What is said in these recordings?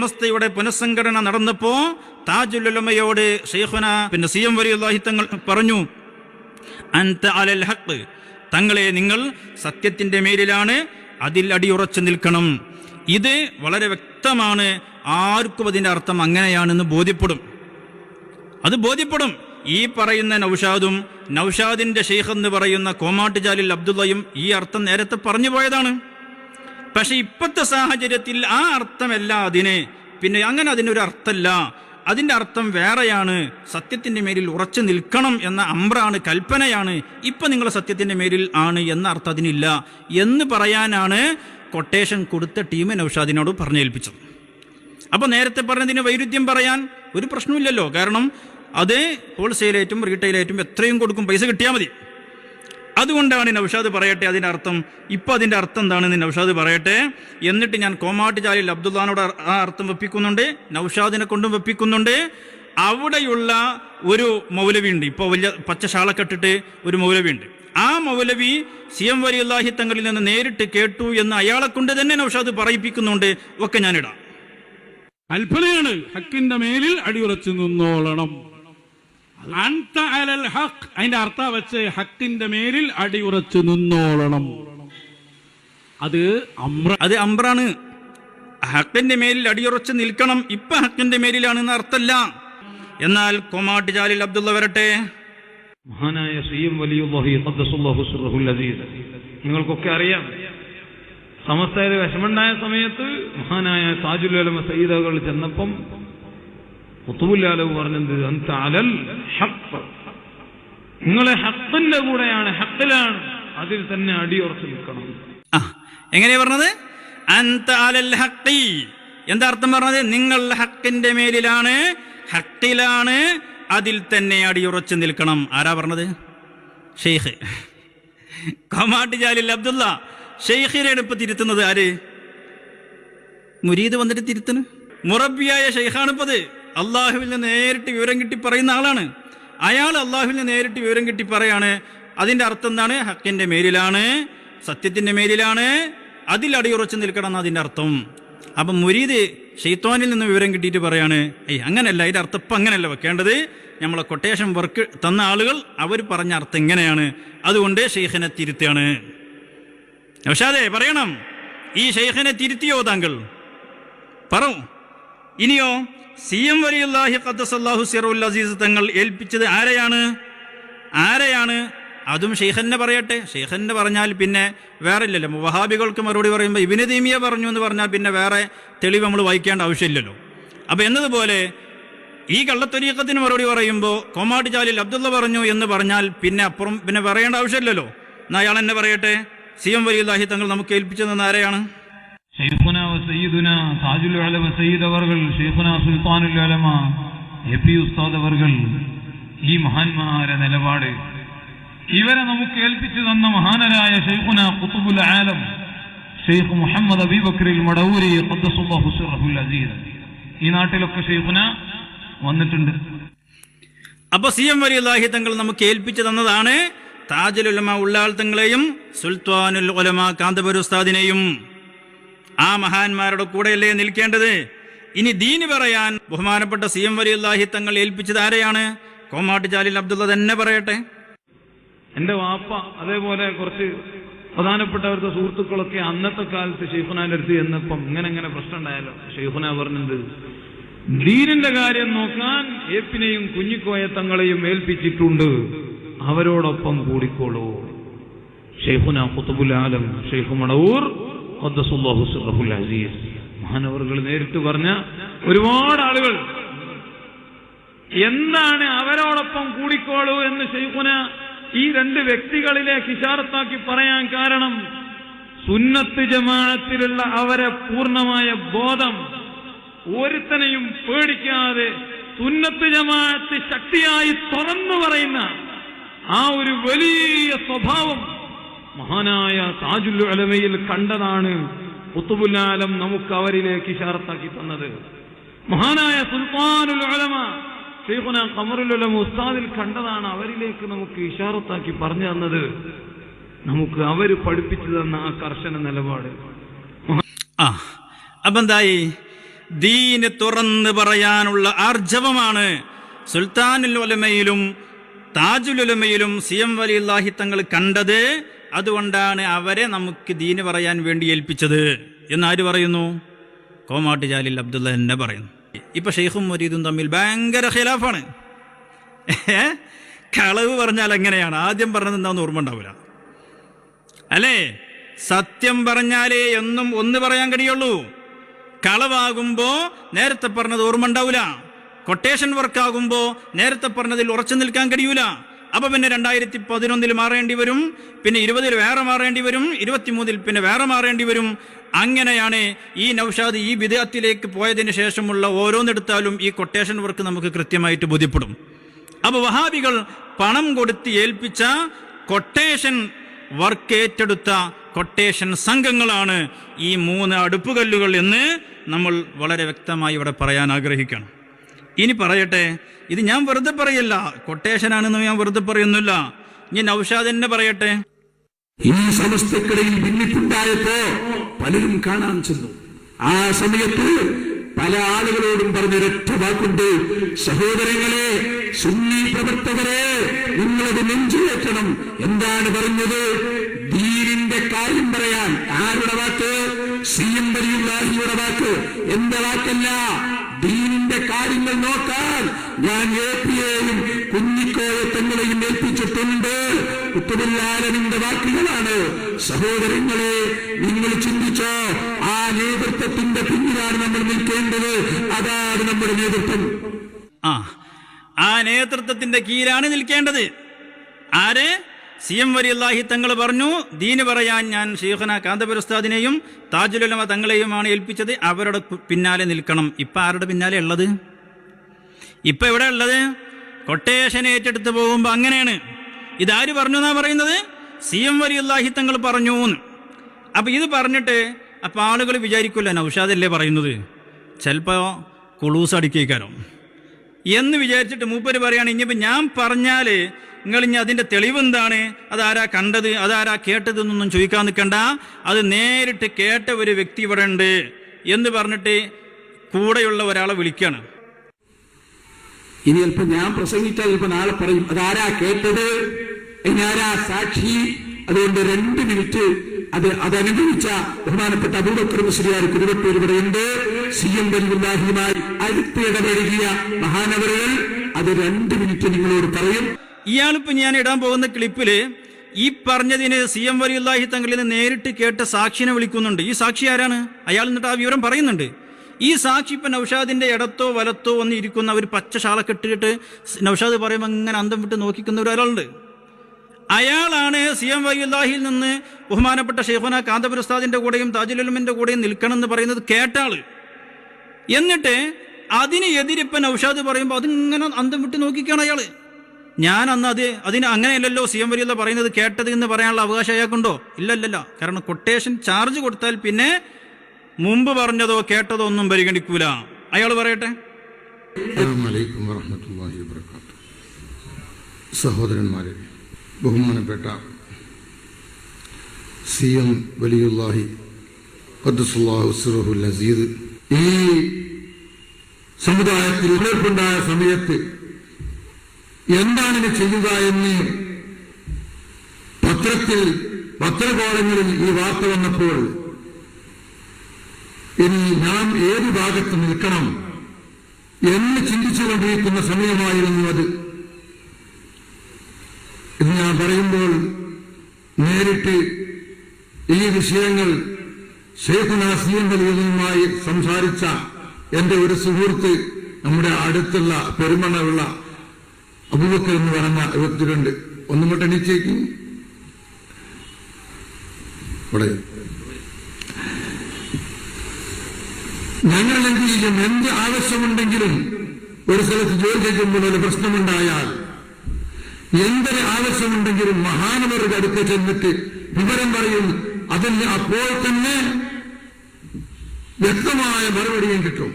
സമസ്തയുടെ പുനഃസംഘടന നടന്നപ്പോ താജുലുലമയോട് ഷെയ്ഖുന പിന്നെ സി എം വലിയുള്ളാഹി തങ്ങൾ പറഞ്ഞു അൻത അലൽ ഹക്ക് തങ്ങളെ നിങ്ങൾ സത്യത്തിന്റെ മേലിലാണ് അതിൽ അടിയുറച്ചു നിൽക്കണം. ഇത് വളരെ വ്യക്തമാണ് ആർക്കും അതിന്റെ അർത്ഥം അങ്ങനെയാണെന്ന് ബോധ്യപ്പെടും. അത് ബോധ്യപ്പെടും. ഈ പറയുന്ന നൌഷാദും നൌഷാദിന്റെ ഷെയ്ഖ് എന്ന് പറയുന്ന കോമാട്ടുചാലിൽ അബ്ദുള്ളയും ഈ അർത്ഥം നേരത്തെ പറഞ്ഞു പോയതാണ്. പക്ഷെ ഇപ്പോഴത്തെ സാഹചര്യത്തിൽ ആ അർത്ഥമല്ല അതിന്. പിന്നെ അങ്ങനെ അതിനൊരു അർത്ഥമല്ല അതിന്റെ അർത്ഥം വേറെയാണ്. സത്യത്തിന്റെ മേലിൽ ഉറച്ചു നിൽക്കണം എന്ന അമ്പ്രാണ് കൽപ്പനയാണ്. ഇപ്പൊ നിങ്ങൾ സത്യത്തിന്റെ മേലിൽ ആണ് എന്ന അർത്ഥം അതിനില്ല. എന്ന് പറയാനാണ് കൊട്ടേഷൻ കൊടുത്ത ടീം നൌഷാദിനോട് പറഞ്ഞേൽപ്പിച്ചത്. അപ്പോൾ നേരത്തെ പറഞ്ഞതിന് വൈരുദ്ധ്യം പറയാൻ ഒരു പ്രശ്നമില്ലല്ലോ കാരണം അത് ഹോൾസെയിലായിട്ടും റീറ്റെയിലായിട്ടും എത്രയും കൊടുക്കും. പൈസ കിട്ടിയാൽ മതി. അതുകൊണ്ടാണ് നൌഷാദ് പറയട്ടെ അതിന്റെ അർത്ഥം ഇപ്പം അതിന്റെ അർത്ഥം എന്താണെന്ന് നൌഷാദ് പറയട്ടെ. എന്നിട്ട് ഞാൻ കോമാട്ട് ജാലിൽ അബ്ദുല്ലാനോട് ആ അർത്ഥം വെപ്പിക്കുന്നുണ്ട്. നൌഷാദിനെ കൊണ്ടും വെപ്പിക്കുന്നുണ്ട്. അവിടെയുള്ള ഒരു മൗലവി ഉണ്ട് ഇപ്പോൾ വലിയ പച്ച കെട്ടിട്ട് ഒരു മൗലവി ഉണ്ട് ആ മൗലവി സി എം വലി അള്ളാഹി തങ്ങളിൽ നിന്ന് നേരിട്ട് കേട്ടു എന്ന് അയാളെ കൊണ്ട് തന്നെ നൌഷാദ് പറയിപ്പിക്കുന്നുണ്ട്. ഒക്കെ ഞാനിടാം. അത്ഭുതയാണ് ഹക്കിന്റെ മേലിൽ അടിയുറച്ചു നിന്നോളണം. അതിന്റെ അർത്ഥം വെച്ച് ഹക്കിന്റെ മേലിൽ അടിയുറച്ചു നിന്നോളണം. അത് അത് അമ്രാണ്. ഹക്കിന്റെ മേലിൽ അടിയുറച്ച് നിൽക്കണം. ഇപ്പൊ ഹക്കിന്റെ മേലിലാണെന്ന് അർത്ഥമല്ല. എന്നാൽ കൊമാട്ട് ജാലിൽ അബ്ദുള്ള വരട്ടെ. മഹാനായ സി സിർറഹുൽ നിങ്ങൾക്കൊക്കെ അറിയാം. സമസ്തയിൽ വിഷമുണ്ടായ സമയത്ത് മഹാനായ താജുൽ സയ്യിദകൾ ചെന്നപ്പം മുത്തുബുല്ലാലവ് പറഞ്ഞത് അന്ത അലൽ ഹഖ്. നിങ്ങളെ ഹക്കിന്റെ കൂടെയാണ് ഹക്കിലാണ് അതിൽ തന്നെ അടിയുറച്ചു നിൽക്കണം. എങ്ങനെയാ പറഞ്ഞത്? അൻത അലൽ ഹഖി. എന്താ അർത്ഥം പറഞ്ഞത്? നിങ്ങൾ ഹക്കിന്റെ മേലിലാണ് ഹക്കിലാണ് അതിൽ തന്നെ അടിയുറച്ച് നിൽക്കണം. ആരാ പറഞ്ഞത്? ഷെയ്ഖ്. കൊമാട്ട് ജാലിൽ അബ്ദുള്ള. ഷെയ്ഖിനെയാണ് ഇപ്പൊ തിരുത്തുന്നത് ആര്? മുരീദ് വന്നിട്ട് തിരുത്തണ്? മുറബിയായ ഷെയ്ഖാണിപ്പത്. അള്ളാഹുവിൽ നിന്ന് നേരിട്ട് വിവരം കിട്ടി പറയുന്ന ആളാണ്. അയാൾ അള്ളാഹുവിൽ നിന്ന് നേരിട്ട് വിവരം കിട്ടി പറയാണ് അതിന്റെ അർത്ഥം എന്താണ്? ഹക്കിന്റെ മേലിലാണ് സത്യത്തിന്റെ മേലിലാണ് അതിൽ അടിയുറച്ചു നിൽക്കണം എന്ന് അതിന്റെ അർത്ഥം. അപ്പം മുരീദ് ഷെയ്ത്തോനിൽ നിന്ന് വിവരം കിട്ടിയിട്ട് പറയാണ് ഏയ് അങ്ങനെയല്ല അതിന്റെ അർത്ഥം ഇപ്പം അങ്ങനെയല്ല വെക്കേണ്ടത്. നമ്മളെ കൊട്ടേഷൻ വർക്ക് തന്ന ആളുകൾ അവർ പറഞ്ഞ അർത്ഥം ഇങ്ങനെയാണ്. അതുകൊണ്ട് ഷെയ്ഖിനെ പക്ഷേ അതെ പറയണം. ഈ ഷെയ്ഖിനെ തിരുത്തിയോ താങ്കൾ? പറ. ഇനിയോ സി എം വലിയുല്ലാഹി ഖദ്ദസല്ലാഹു സിറുൽ അസീസ് തങ്ങൾ ഏൽപ്പിച്ചത് ആരെയാണ്? ആരെയാണ്? അതും ഷെയ്ഖന്നെ പറയട്ടെ. ഷെയ്ഖന്നെ പറഞ്ഞാൽ പിന്നെ വേറെ ഇല്ലല്ലോ മുവഹാബികൾക്ക് മറുപടി പറയുമ്പോൾ ഇബിന് ദീമിയ പറഞ്ഞു എന്ന് പറഞ്ഞാൽ പിന്നെ വേറെ തെളിവ് നമ്മൾ വായിക്കേണ്ട ആവശ്യമില്ലല്ലോ. അപ്പം എന്നതുപോലെ ഈ കള്ളത്തൊരീക്കത്തിന് മറുപടി പറയുമ്പോൾ കോമാട്ട് ചാലിൽ അബ്ദുള്ള പറഞ്ഞു എന്ന് പറഞ്ഞാൽ പിന്നെ അപ്പുറം പിന്നെ പറയേണ്ട ആവശ്യമില്ലല്ലോ. എന്നാൽ അയാൾ എന്നെ പറയട്ടെ? സി എം വലിയുല്ലാഹി തങ്ങൾ നമുക്ക് ഏൽപ്പിച്ചു തന്ന ആരെയാണ്? ഷെയ്ഖുന സയ്യിദുന താജുൽ ഉലമ സയ്യിദ് അവർകൾ ഷെയ്ഖുന സുൽത്താനുൽ ഉലമ എ പി ഉസ്താദ് അവർകൾ ഈ മഹാന്മാരെ നിലപാട്. ഇവരെ നമുക്ക് ഏൽപ്പിച്ചു തന്ന മഹാനരായ ഷെയ്ഖുന ഖുതുബുൽ ആലം ഷെയ്ഖ് മുഹമ്മദ് അബീബക്രിൽ മടവൂരി അസീസ് ഈ നാട്ടിലൊക്കെ ഷെയ്ഖുന വന്നിട്ടുണ്ട്. അപ്പൊ സി എം വലിയുല്ലാഹി തങ്ങൾ നമുക്ക് ഏൽപ്പിച്ചു തന്നതാണ് താജുൽ ഉലമ ഉള്ളാൾ തങ്ങളെയും സുൽത്താനുൽ ഉലമ കാന്തപുര ഉസ്താദിനെയും. ആ മഹാന്മാരുടെ കൂടെയല്ലേ നിൽക്കേണ്ടത്? ഇനി ദീന് പറയാൻ ബഹുമാനപ്പെട്ട സി എം വലിയല്ലാഹി തങ്ങൾ ഏൽപ്പിച്ചത് ആരെയാണ്? കോമാട്ട് ജാലിൽ അബ്ദുള്ള തന്നെ പറയട്ടെ. എന്റെ വാപ്പ അതേപോലെ കുറച്ച് പ്രധാനപ്പെട്ടവരുടെ സുഹൃത്തുക്കളൊക്കെ അന്നത്തെ കാലത്ത് ഷെയ്ഖുനാന്റെ അടുത്ത് ചെന്നപ്പം ഇങ്ങനെ ഇങ്ങനെ പ്രശ്നം ഉണ്ടായാലോ ഷെയ്ഖുന പറഞ്ഞത് ദീനിന്റെ കാര്യം നോക്കാൻ ഏപ്പിനെയും കുഞ്ഞിക്കോയ തങ്ങളെയും ഏൽപ്പിച്ചിട്ടുണ്ട്. അവരോടൊപ്പം കൂടിക്കോളൂ. ഷെയ്ഖുന ഖുത്തുബുൽ ആലം ഷെയ്ഖ് സിർറഹുൽ അസീസ്. മഹാനവറുകൾ നേരിട്ട് പറഞ്ഞ ഒരുപാട് ആളുകൾ എന്താണ് അവരോടൊപ്പം കൂടിക്കോളൂ എന്ന് ഷെയ്ഖുന ഈ രണ്ട് വ്യക്തികളിലെ ഇഷാറത്താക്കി പറയാൻ കാരണം? സുന്നത്ത് ജമാഅത്തിലുള്ള അവരെ പൂർണമായ ബോധം ഒരുത്തനെയും പേടിക്കാതെ സുന്നത്ത് ജമാഅത്ത് ശക്തിയായി തുറന്നു പറയുന്ന ആ ഒരു വലിയ സ്വഭാവം മഹാനായ താജുൽ അലമയിൽ കണ്ടതാണ് കുത്തുബുല്ലാലം നമുക്ക് അവരിലേക്ക് ഇഷാറത്താക്കി തന്നത്. മഹാനായ സുൽത്താനുൽ ഉലമ ഷെയ്ഖുന ഖമറുൽ ഉസ്താദിൽ കണ്ടതാണ് അവരിലേക്ക് നമുക്ക് ഇഷാറത്താക്കി പറഞ്ഞു തന്നത്. നമുക്ക് അവർ പഠിപ്പിച്ചു തന്ന ആ കർശന നിലപാട്. ആ അപ്പം എന്തായി? ദീന് തുറന്ന് പറയാനുള്ള ആർജവമാണ് സുൽത്താനുൽ ഉലമയിലും താജുൽ ഉലമയിലും സി എം വലിയ തങ്ങൾ കണ്ടത് അതുകൊണ്ടാണ് അവരെ നമുക്ക് ദീന് പറയാൻ വേണ്ടി ഏൽപ്പിച്ചത്. എന്നാര് പറയുന്നു? കോമാട്ട് ജാലിൽ അബ്ദുള്ള തന്നെ പറയുന്നു. ഇപ്പൊ ഷെയ്ഖും മരീദും തമ്മിൽ ഭയങ്കര ഖിലാഫാണ്. കളവ് പറഞ്ഞാൽ എങ്ങനെയാണ്? ആദ്യം പറഞ്ഞത് എന്താണെന്ന് ഓർമ്മ ഉണ്ടാവില്ല. അല്ലേ? സത്യം പറഞ്ഞാലേ എന്നും ഒന്ന് പറയാൻ കഴിയുള്ളൂ. കളവാകുമ്പോ നേരത്തെ പറഞ്ഞത് ഓർമ്മ ഉണ്ടാവില്ല. കൊട്ടേഷൻ വർക്ക് ആകുമ്പോ നേരത്തെ പറഞ്ഞതിൽ ഉറച്ചു നിൽക്കാൻ കഴിയൂല. അപ്പൊ പിന്നെ രണ്ടായിരത്തി പതിനൊന്നിൽ മാറേണ്ടി വരും പിന്നെ ഇരുപതിൽ വേറെ മാറേണ്ടി വരും ഇരുപത്തിമൂന്നിൽ പിന്നെ വേറെ മാറേണ്ടി വരും. അങ്ങനെയാണ് ഈ നൌഷാദ് ഈ വിദേഹത്തിലേക്ക് പോയതിന് ശേഷമുള്ള ഓരോന്നെടുത്താലും ഈ കൊട്ടേഷൻ വർക്ക് നമുക്ക് കൃത്യമായിട്ട് ബോധ്യപ്പെടും. അപ്പൊ വഹാബികൾ പണം കൊടുത്ത് ഏൽപ്പിച്ച കൊട്ടേഷൻ വർക്ക് ഏറ്റെടുത്ത കൊട്ടേഷൻ സംഘങ്ങളാണ് ഈ മൂന്ന് അടുപ്പുകല്ലുകൾ എന്ന് നമ്മൾ വളരെ വ്യക്തമായി ഇവിടെ പറയാൻ ആഗ്രഹിക്കണം. ഇനി പറയട്ടെ ഇത് ഞാൻ വെറുതെ പറയല്ല കൊട്ടേഷനാണെന്ന് ഞാൻ വെറുതെ പറയുന്നില്ല. ഇനി നൌഷാദ് തന്നെ പറയട്ടെ. ഈ സമസ്തക്കിടയിൽ ഭിന്നിപ്പുണ്ടായപ്പോ പലരും കാണാൻ ചെന്നു. ആ സമയത്ത് പല ആളുകളോടും പറഞ്ഞൊരൊറ്റ വാക്കുണ്ട്. സഹോദരങ്ങളെ സുന്നി പ്രവർത്തകരെ നിങ്ങളത് നെഞ്ചുകയറ്റണം എന്താണ് പറഞ്ഞത്? ദീനിന്റെ കാര്യം പറയാൻ ആരുടെ വാക്ക്? സി എം വരിയുള്ള വാക്ക്. എന്റെ വാക്കല്ല. ദീനിന്റെ കാര്യങ്ങൾ നോക്കാൻ ഞാൻ എ പിയെയും കുഞ്ഞിക്കോയ തങ്ങളെയും ഏൽപ്പിച്ചിട്ടുണ്ട്. കുത്തുബുല്ലാലനിന്റെ വാക്കുകളാണ്. സഹോദരങ്ങളെ നിങ്ങൾ ചിന്തിച്ചോ ആ നേതൃത്വത്തിന്റെ പിന്നിലാണ് നമ്മൾ നിൽക്കേണ്ടത്. അതാണ് നമ്മുടെ നേതൃത്വം. ആ ആ നേതൃത്വത്തിന്റെ കീഴിലാണ് നിൽക്കേണ്ടത്. ആര്? സി എം വരി അള്ളാഹി തങ്ങൾ പറഞ്ഞു ദീന് പറയാൻ ഞാൻ ഷെയ്ഖന കാന്തപുരസ്താദിനെയും താജുലുലമ തങ്ങളെയുമാണ് ഏൽപ്പിച്ചത്. അവരുടെ പിന്നാലെ നിൽക്കണം. ഇപ്പൊ ആരുടെ പിന്നാലെ ഉള്ളത്? ഇപ്പൊ എവിടെ ഉള്ളത്? കൊട്ടേഷൻ ഏറ്റെടുത്ത് പോകുമ്പോൾ അങ്ങനെയാണ്. ഇതാര് പറഞ്ഞു എന്നാ പറയുന്നത്? സി എം വരി അള്ളാഹി തങ്ങൾ പറഞ്ഞു എന്ന്. അപ്പൊ ഇത് പറഞ്ഞിട്ട് അപ്പൊ ആളുകൾ വിചാരിക്കില്ല നൗഷാദല്ലേ പറയുന്നത്? ചിലപ്പോ കുളൂസ് അടിക്കേക്കാനോ എന്ന് വിചാരിച്ചിട്ട് മൂപ്പര് പറയുകയാണ് ഇനിയിപ്പോൾ ഞാൻ പറഞ്ഞാൽ നിങ്ങൾ ഇനി അതിന്റെ തെളിവെന്താണ്? അതാരാ കണ്ടത്? അതാരാ കേട്ടത് എന്നൊന്നും ചോദിക്കാൻ നിൽക്കണ്ട. അത് നേരിട്ട് കേട്ട ഒരു വ്യക്തി ഇവിടെ ഉണ്ട് എന്ന് പറഞ്ഞിട്ട് കൂടെയുള്ള ഒരാളെ വിളിക്കുകയാണ് ഇനി ചിലപ്പോ ഞാൻ പ്രസംഗിച്ചാൽ ചിലപ്പോ നാളെ പറയും അതാരാ കേട്ടത്? ഇനി സാക്ഷി? അതുകൊണ്ട് രണ്ട് മിനിറ്റ് അത് അതനുഭവിച്ച ബഹുമാനപ്പെട്ട അബൂബക്കർ മുസ്ലിയാർ കുരുവട്ടൂർ ഇവിടെയുണ്ട് സി എം വലിയുല്ലാഹിയുമായി അടുത്ത് ഇടപഴകിയ മഹാനവറുകൾ അത് രണ്ട് മിനിറ്റ് നിങ്ങളോട് പറയും. ഇയാളിപ്പോൾ ഞാൻ ഇടാൻ പോകുന്ന ക്ലിപ്പിൽ ഈ പറഞ്ഞതിന് സി എം വലിയുല്ലാഹി തങ്ങളിൽ നിന്ന് നേരിട്ട് കേട്ട സാക്ഷിനെ വിളിക്കുന്നുണ്ട്. ഈ സാക്ഷി ആരാണ്? അയാൾ എന്നിട്ട് ആ വിവരം പറയുന്നുണ്ട്. ഈ സാക്ഷി ഇപ്പം നൌഷാദിന്റെ ഇടത്തോ വലത്തോ ഒന്ന് ഇരിക്കുന്ന ഒരു പച്ച ഷാള കെട്ടിയിട്ട് നൌഷാദ് പറയുമ്പോൾ ഇങ്ങനെ അന്തം വിട്ട് നോക്കിക്കുന്ന ഒരാളുണ്ട്. അയാളാണ് സി എം വൈല്ലാഹിയിൽ നിന്ന് ബഹുമാനപ്പെട്ട ഷെയ്ഖുന കാന്തപുരസ്താദിന്റെ കൂടെയും താജുലുലമിന്റെ കൂടെയും നിൽക്കണം എന്ന് പറയുന്നത് കേട്ടാൾ എന്നിട്ട് അതിന് എതിരിപ്പൻ ഔഷാദ് പറയുമ്പോൾ അതിങ്ങനെ അന്തം വിട്ട് നോക്കിക്കാണ് അയാൾ. ഞാൻ അന്ന് അത് അതിന് അങ്ങനെയല്ലല്ലോ സി എം വരിയല്ല പറയുന്നത് കേട്ടത് എന്ന് പറയാനുള്ള അവകാശം അയാൾക്കുണ്ടോ? ഇല്ലല്ലല്ല. കാരണം കൊട്ടേഷൻ ചാർജ് കൊടുത്താൽ പിന്നെ മുമ്പ് പറഞ്ഞതോ കേട്ടതോ ഒന്നും പരിഗണിക്കൂല. അയാൾ പറയട്ടെ? സഹോദരന്മാരെ ബഹുമാനപ്പെട്ട സി എം വലിയുല്ലാഹി അസീദ്. ഈ സമുദായത്തിൽ ഉണർപ്പുണ്ടായ സമയത്ത് എന്താണ് ഇനി ചെയ്യുക എന്ന് പത്രത്തിൽ പത്രകോളങ്ങളിൽ ഈ വാർത്ത വന്നപ്പോൾ ഇനി നാം ഏത് ഭാഗത്ത് നിൽക്കണം എന്ന് ചിന്തിച്ചുകൊണ്ടിരിക്കുന്ന സമയമായിരുന്നു അത്. ഇത് ഞാൻ പറയുമ്പോൾ നേരിട്ട് ഈ വിഷയങ്ങൾ ഷെയ്ഖ് നാസിയുമായി സംസാരിച്ച എന്റെ ഒരു സുഹൃത്ത് നമ്മുടെ അടുത്തുള്ള പെരുമണയുള്ള അബുബക്കർ എന്ന് പറഞ്ഞ ഇരുപത്തിരണ്ട് ഒന്നും കൊണ്ട് എണീച്ചേക്കും ഇവിടെ. ഞങ്ങൾ എന്ത് എന്ത് ആവശ്യമുണ്ടെങ്കിലും ഒരു സ്ഥലത്ത് ജോലി ചെയ്യുമ്പോൾ ഒരു പ്രശ്നമുണ്ടായാൽ എന്തൊരു ആവശ്യമുണ്ടെങ്കിലും മഹാനവരുടെ അടുത്ത് ചെന്നിട്ട് വിവരം പറയും. അതിന് അപ്പോൾ തന്നെ വ്യക്തമായ മറുപടിയും കിട്ടും.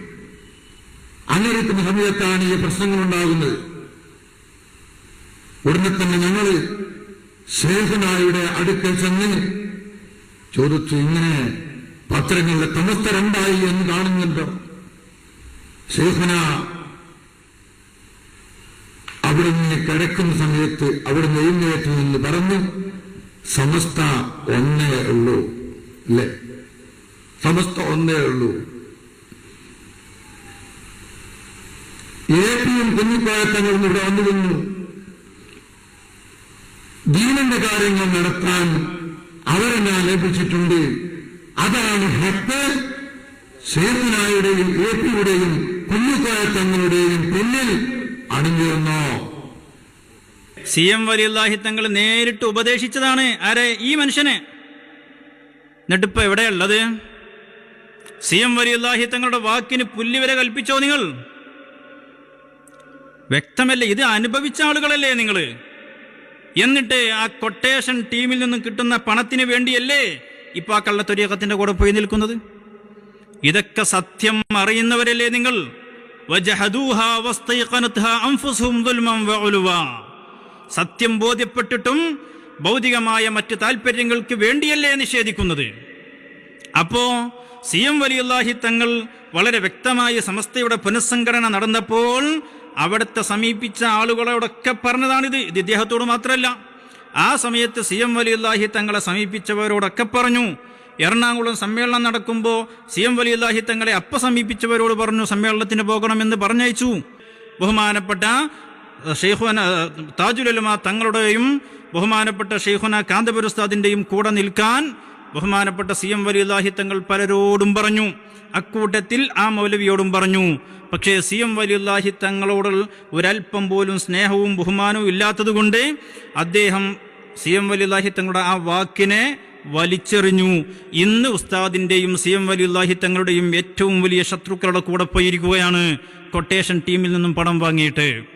അങ്ങനെ സമയത്താണ് ഈ പ്രശ്നങ്ങൾ ഉണ്ടാകുന്നത് ഉടനെ തന്നെ ഞങ്ങൾ ശേഖനായുടെ അടുക്കൽ ചെന്ന് ചോദിച്ചു ഇങ്ങനെ പത്രങ്ങളുടെ തമസ്ത രണ്ടായി എന്ന് കാണുന്നുണ്ടോ? ശേഖന അവിടെ നിന്ന് കിടക്കുന്ന സമയത്ത് അവിടെ എഴുന്നേറ്റ് നിന്ന് പറഞ്ഞു സമസ്ത ഒന്നേ ഉള്ളൂ അല്ലേ? സമസ്ത ഒന്നേ ഉള്ളൂ. എ പിയും ഇവിടെ വന്നു നിന്നു ദീനന്റെ കാര്യങ്ങൾ നടത്താൻ അവരെ ഞാൻ ഏൽപ്പിച്ചിട്ടുണ്ട്. അതാണ് ഹക്ക് സേതുനായുടെയും എ പിയുടെയും കുഞ്ഞിപ്പായത്തങ്ങളുടെയും പിന്നിൽ അണിഞ്ഞിരുന്നോ സി എം വലിയല്ലാഹി തങ്ങൾ നേരിട്ട് ഉപദേശിച്ചതാണ്. ആരെ? ഈ മനുഷ്യനെ. എന്നിട്ടിപ്പോ എവിടെയുള്ളത്? സി എം വലിയല്ലാഹി തങ്ങളുടെ വാക്കിന് പുല്ലിവരെ കൽപ്പിച്ചോ നിങ്ങൾ? വ്യക്തമല്ലേ? ഇത് അനുഭവിച്ച ആളുകളല്ലേ നിങ്ങൾ? എന്നിട്ട് ആ കൊട്ടേഷൻ ടീമിൽ നിന്നും കിട്ടുന്ന പണത്തിന് വേണ്ടിയല്ലേ ഇപ്പൊ ആ കള്ളത്തൊരിയക്കത്തിന്റെ കൂടെ പോയി നിൽക്കുന്നത്? ഇതൊക്കെ സത്യം അറിയുന്നവരല്ലേ നിങ്ങൾ. സത്യം ബോധ്യപ്പെട്ടിട്ടും ഭൗതികമായ മറ്റ് താല്പര്യങ്ങൾക്ക് വേണ്ടിയല്ലേ നിഷേധിക്കുന്നത്? അപ്പോ സി എം വലിയുല്ലാഹി തങ്ങൾ വളരെ വ്യക്തമായി സമസ്തയുടെ പുനഃസംഘടന നടന്നപ്പോൾ അവിടുത്തെ സമീപിച്ച ആളുകളോടൊക്കെ പറഞ്ഞതാണിത്. ഇത് ഇദ്ദേഹത്തോട് മാത്രമല്ല ആ സമയത്ത് സി എം വലിയുല്ലാഹി തങ്ങളെ സമീപിച്ചവരോടൊക്കെ പറഞ്ഞു. എറണാകുളം സമ്മേളനം നടക്കുമ്പോൾ സി എം വലിയുല്ലാഹി തങ്ങളെ അപ്പ സമീപിച്ചവരോട് പറഞ്ഞു സമ്മേളനത്തിന് പോകണമെന്ന് പറഞ്ഞയച്ചു. ബഹുമാനപ്പെട്ട ഷെയ്ഖുന താജുലമ തങ്ങളുടെയും ബഹുമാനപ്പെട്ട ഷെയ്ഖുന കാന്തപുരസ്താദിന്റെയും കൂടെ നിൽക്കാൻ ബഹുമാനപ്പെട്ട സി എം വലിയുല്ലാഹി തങ്ങൾ പലരോടും പറഞ്ഞു. അക്കൂട്ടത്തിൽ ആ മൗലവിയോടും പറഞ്ഞു. പക്ഷേ സി എം വലിയുല്ലാഹി തങ്ങളോട് ഒരൽപ്പം പോലും സ്നേഹവും ബഹുമാനവും ഇല്ലാത്തതുകൊണ്ട് അദ്ദേഹം സി എം വലിയുല്ലാഹി തങ്ങളുടെ ആ വാക്കിനെ വലിച്ചെറിഞ്ഞു. ഇന്ന് ഉസ്താദിന്റെയും സി എം വലിയുല്ലാഹി തങ്ങളുടെയും ഏറ്റവും വലിയ ശത്രുക്കളുടെ കൂടെ പോയിരിക്കുകയാണ്. കൊട്ടേഷൻ ടീമിൽ നിന്നും പണം വാങ്ങിയിട്ട്.